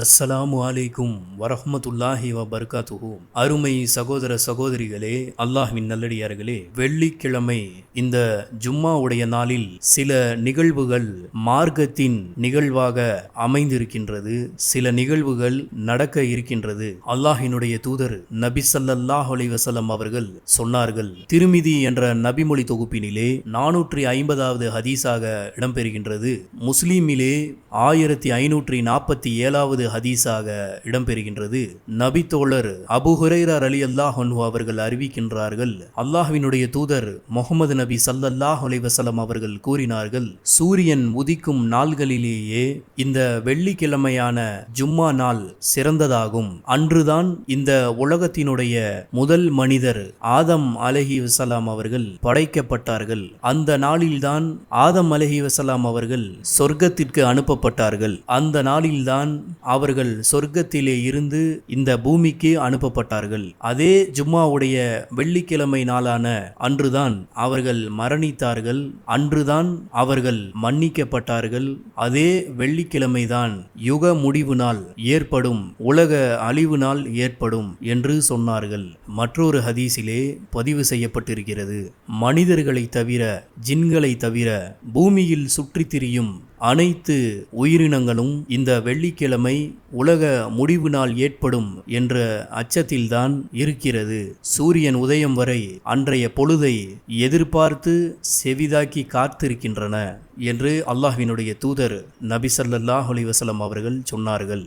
அஸ்ஸலாமு அலைக்கும் வரஹமத்துல்லாஹி வபர்காத்துஹு. அருமை சகோதர சகோதரிகளே அல்லாஹ்வின் நல்லடியார்களே வெள்ளிக்கிழமை இந்த ஜும்மாவுடைய நாளில் சில நிகழ்வுகள் மார்க்கத்தின் நிகழ்வாக அமைந்திருக்கின்றது. சில நிகழ்வுகள் நடக்க இருக்கின்றது. அல்லாஹினுடைய தூதர் நபி ஸல்லல்லாஹு அலைஹி அவர்கள் சொன்னார்கள் திருமிதி என்ற நபிமொழி தொகுப்பினிலே நானூற்றி ஐம்பதாவது ஹதீஸாக இடம்பெறுகின்றது. முஸ்லீமிலே ஆயிரத்தி ஐநூற்றி நாற்பத்தி ஏழாவது ஹதீஸாக இடம்பெறுகின்றது. நபித்தோழர் அபு ஹுரைரர் அலி அல்லாஹ் அவர்கள் அறிவிக்கின்றார்கள் அல்லாஹ்வினுடைய தூதர் முகமது நபி சல்லல்லாஹ் அலைவசலம் அவர்கள் கூறினார்கள் சூரியன் உதிக்கும் நாள்களிலேயே இந்த வெள்ளிக்கிழமையான ஜும்மா நாள் சிறந்ததாகும். அன்றுதான் இந்த உலகத்தினுடைய முதல் மனிதர் ஆதம் அலஹி வசலாம் அவர்கள் படைக்கப்பட்டார்கள். அந்த நாளில்தான் ஆதம் அலஹி வசலாம் அவர்கள் சொர்க்கத்திற்கு அனுப்பப்பட்டார்கள். அந்த நாளில்தான் அவர்கள் சொர்க்கத்திலே இருந்து இந்த பூமிக்கு அனுப்பப்பட்டார்கள். அதே ஜும்மாவுடைய வெள்ளிக்கிழமை நாளான அன்றுதான் அவர்கள் மரணித்தார்கள். அன்றுதான் அவர்கள் மன்னிக்கப்பட்டார்கள். அதே வெள்ளிக்கிழமைதான் யுக முடிவு நாள் ஏற்படும் உலக அழிவு நாள் ஏற்படும் என்று சொன்னார்கள். மற்றொரு ஹதீஸிலே பதிவு செய்யப்பட்டிருக்கிறது. மனிதர்களை தவிர ஜின்களை தவிர பூமியில் சுற்றித் திரியும் அனைத்து உயிரினங்களும் இந்த வெள்ளிக்கிழமை உலக முடிவு நாள் ஏற்படும் என்ற அச்சத்தில்தான் இருக்கிறது. சூரியன் உதயம் வரை அன்றைய பொழுதை எதிர்பார்த்து செவிதாக்கி காத்திருக்கின்றன என்று அல்லாஹ்வினுடைய தூதர் நபி ஸல்லல்லாஹு வசலம் அவர்கள் சொன்னார்கள்.